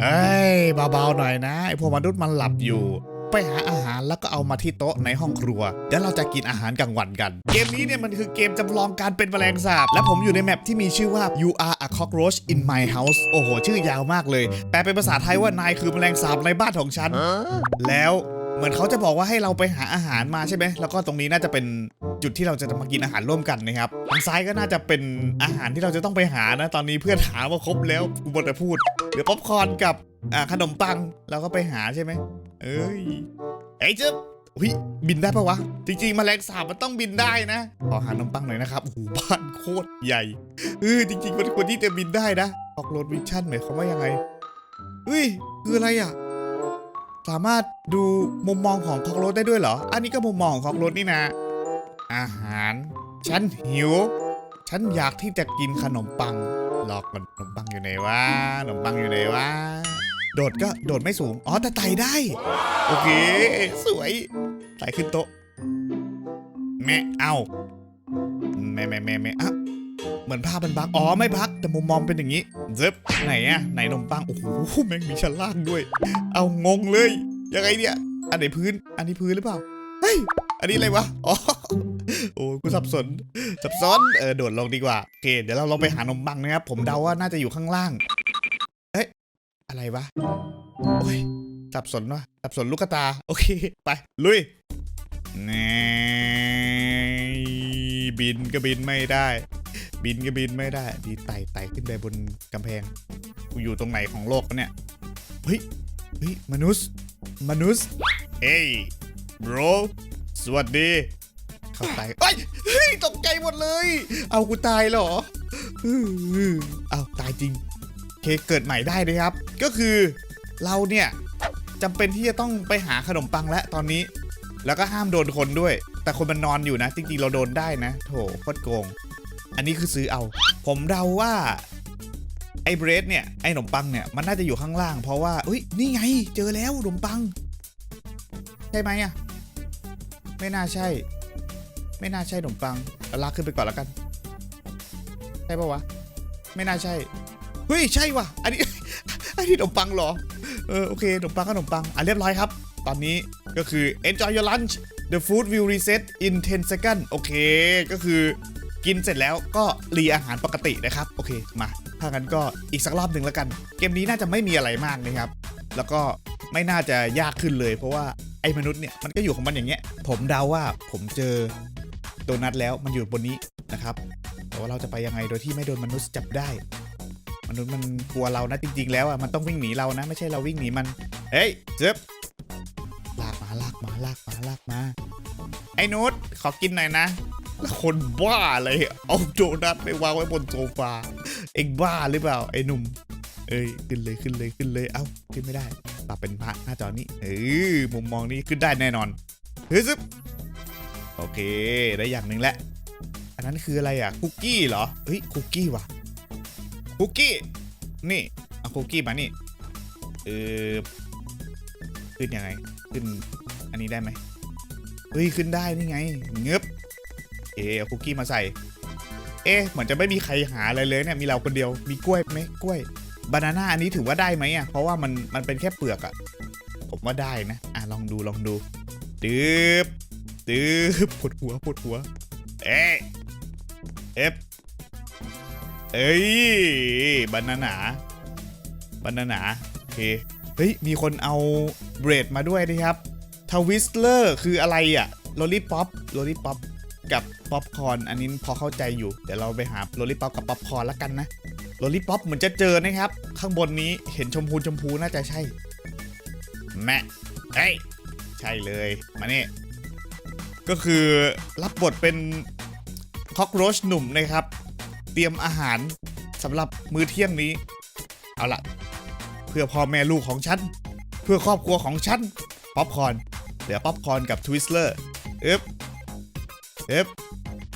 เอ้ยเบาๆหน่อยนะไอพวกมนุษย์มันหลับอยู่ ไปหาอาหารแล้วก็เอามาที่โต๊ะในห้องครัวเดี๋ยวเราจะกินอาหารกลางวันกัน เกมนี้เนี่ยมันคือเกมจำลองการเป็นแมลงสาบ และผมอยู่ในแมปที่มีชื่อว่า you are a cockroach in my house โอ้โห ชื่อยาวมากเลย แปลเป็นภาษาไทยว่านายคือแมลงสาบในบ้านของฉัน แล้ว เหมือนเขาจะบอกว่าให้เราไปหาอาหารมาใช่ไหมแล้วก็ตรงนี้น่าจะเป็นจุดที่เราจะมากินอาหารร่วมกันนะครับทางซ้ายก็น่าจะเป็นอาหารที่เราจะต้องไปหานะ ตอนนี้เพื่อนหามาครบแล้วกูหมดแต่พูดเดี๋ยวป๊อปคอร์นกับอ่าขนมปังเราก็ไปหาใช่ไหมเอ้ยเอ้ยเจ๊บอุ้ยบินได้ปะวะ จริงๆมแมลงสาบมันต้องบินได้นะ ขอหาขนมปังหน่อยนะครับโอ้โหบ้านโคตรใหญ่เออจริงๆมันควรที่จะบินได้นะ ออกโรดวิชั่นหมายความว่ายังไงเฮ้ย คืออะไรอะ สามารถดูมุมมองของคอกโรดได้ด้วยเหรอ อันนี้ก็มุมมองของคอกโรดนี่นะ อาหาร ฉันหิว ฉันอยากที่จะกินขนมปังหลอกมันขนมปังอยู่ไหนวะขนมปังอยู่ไหนวะ โดดก็โดดไม่สูง อ๋อแต่ไต่ได้ โอเค สวย ไต่ขึ้นโต๊ะแม่เอาแม่แม่แม่แม่อะ เหมือนภาพมันบักอ๋อไม่บักแต่มุมมองเป็นอย่างนี้เจ็บไหนอะไหนขนมปังโอ้โหแม่งมีชั้นล่างด้วย เอางงเลยยังไงเนี่ย อันไหนพื้นอันนี้พื้นหรือเปล่าเฮ้ยอันนี้อะไรวะอ๋อโอ้กูสับสน สับซ้อนเออโดดลงดีกว่าโอเคเดี๋ยวเราลองไปหานมปังนะครับผมเดาว่าน่าจะอยู่ข้างล่างเอ๊ะอะไรวะโอ้ยสับสนวะสับสนลูกตา โอเค ไป ลุยแน่บินก็บินไม่ได้ บินก็บินไม่ได้ดีไต่ไต่ขึ้นไปบนกำแพง กูอยู่ตรงไหนของโลกเนี่ย เฮ้ย เฮ้ย มนุษย์ มนุษย์เฮ้ย bro สวัสดี เข้าไปเฮ้ยเฮ้ย ตกใจหมดเลย เอากูตายเหรออื้อเอาตายจริง เคเกิดใหม่ได้เลยครับ ก็คือเราเนี่ยจำเป็นที่จะต้องไปหาขนมปังแล้วตอนนี้ แล้วก็ห้ามโดนคนด้วย แต่คนมันนอนอยู่นะ จริงๆเราโดนได้นะ โถโคตรโกง อันนี้คือซื้อเอา ผมเดาว่าไอ้เบรดเนี่ย ไอ้ขนมปังเนี่ย มันน่าจะอยู่ข้างล่าง เพราะว่าอุ้ย นี่ไง เจอแล้วขนมปัง ใช่ไหมอะไม่น่าใช่ ไม่น่าใช่ขนมปังเอาลากขึ้นไปก่อนแล้วกัน ใช่ปะวะ ไม่น่าใช่ เฮ้ย ใช่ว่ะ อันนี้ อันนี้ขนมปังเหรอ เออ โอเคขนมปังก็ขนมปัง อะเรียบร้อยครับ ตอนนี้ก็คือ enjoy your lunch the food will reset in 10 seconds โอเค ก็คือ กินเสร็จแล้วก็รีอาหารปกตินะครับ โอเคมาถ้างั้นก็อีกสักรอบหนึ่งแล้วกัน เกมนี้น่าจะไม่มีอะไรมากนะครับ แล้วก็ไม่น่าจะยากขึ้นเลย เพราะว่าไอ้มนุษย์เนี่ยมันก็อยู่ของมันอย่างเงี้ย ผมเดาว่าผมเจอโดนัทแล้วมันอยู่บนนี้นะครับ แต่ว่าเราจะไปยังไงโดยที่ไม่โดนมนุษย์จับได้ มนุษย์มันกลัวเรานะจริง ๆ แล้วอะมันต้องวิ่งหนีเรานะ ไม่ใช่เราวิ่งหนีมัน เฮ้ยเจ็บลากมาลากมาลากมาลากมาไอ้นุชขอกินหน่อยนะ คนบ้าอะไรเอาโดนัทไปวางไว้บนโซฟา เอ็งบ้าหรือเปล่าไอ้หนุ่ม เอ้ยขึ้นเลยขึ้นเลยขึ้นเลย เอ้าขึ้นไม่ได้ปรับเป็นพระหน้าจอนี้ เออมุมมองนี้ขึ้นได้แน่นอนเฮ้ยซึบโอเคได้อย่างหนึ่งแล้ว อันนั้นคืออะไรอะคุกกี้เหรอ เฮ้ยคุกกี้ว่ะคุกกี้ นี่เอาคุกกี้มานี่ เออขึ้นยังไง ขึ้นอันนี้ได้ไหมเฮ้ยขึ้นได้นี่ไงเงือบ เอาคุกกี้มาใส่ เอ๊ะเหมือนจะไม่มีใครหาอะไรเลยเนี่ยมีเราคนเดียวมีกล้วยไหมกล้วยบานาน่าอันนี้ถือว่าได้ไหมอะเพราะว่ามันมันเป็นแค่เปลือกอะผมว่าได้นะ อะลองดูลองดูตืบตืบปวดหัวปวดหัว เอ๊ะเอฟเอ้ยบานาน่าบานาน่าโอเคเฮ้ยมีคนเอาเบรดมาด้วยนะครับทวิสเลอร์คืออะไรอะโลลี่ป๊อปโลลี่ป๊อป กับป๊อปคอน อันนี้พอเข้าใจอยู่ เดี๋ยวเราไปหาโลลี่ป๊อปกับป๊อปคอนแล้วกันนะโลลิป๊อปเหมือนจะเจอนะครับ ข้างบนนี้เห็นชมพูชมพูน่าจะใช่ แม่เฮ้ยใช่เลยมานี่ก็คือรับบทเป็นคอกโรชหนุ่มนะครับ เตรียมอาหารสำหรับมื้อเที่ยงนี้ เอาละเพื่อพ่อแม่ลูกของฉัน เพื่อครอบครัวของฉัน ป๊อปคอนเหลือป๊อปคอนกับทวิสเลอร์เอ๊บ เอ๊บ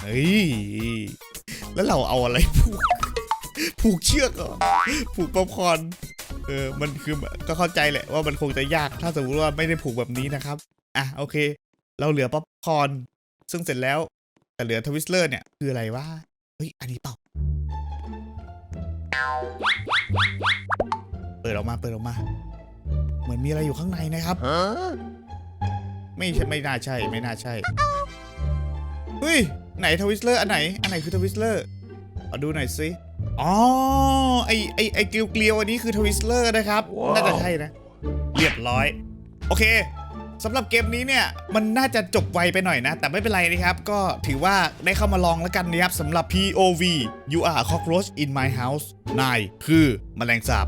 เฮ้ยแล้วเราเอาอะไรผูกผูกเชือกเหรอผูกป๊อปคอร์นเออมันคือก็เข้าใจแหละว่ามันคงจะยากถ้าสมมติว่าไม่ได้ผูกแบบนี้นะครับอะโอเค เราเหลือป๊อปคอร์นซึ่งเสร็จแล้วแต่เหลือทวิสเลอร์เนี่ยคืออะไรวะเฮ้ยอันนี้เปล่าเปิดออกมาเปิดออกมา เหมือนมีอะไรอยู่ข้างในนะครับไม่ใช่ไม่น่าใช่ไม่น่าใช่ เฮ้ย ไหนทวิสเลอร์อันไหน อันไหนคือทวิสเลอร์เอาดูหน่อยสิอ๋อ ไอไอไอเกลียวเกลียวๆอันนี้คือทวิสเลอร์นะครับ น่าจะใช่นะ เรียบร้อย โอเคสำหรับเกมนี้เนี่ย มันน่าจะจบไวไปหน่อยนะ แต่ไม่เป็นไรนะครับ ก็ถือว่าได้เข้ามาลองแล้วกันนะครับสำหรับ POV you are a cockroach in my house นายคือแมลงสาบ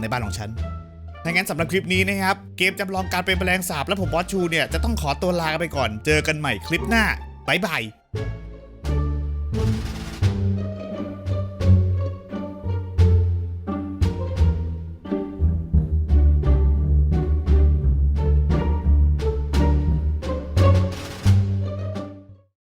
ในบ้านของฉันถ้างั้นสำหรับคลิปนี้นะครับ เกมจำลองการเป็นแมลงสาบและผมบอสชูเนี่ย จะต้องขอตัวลากันไปก่อน เจอกันใหม่คลิปหน้า บายบาย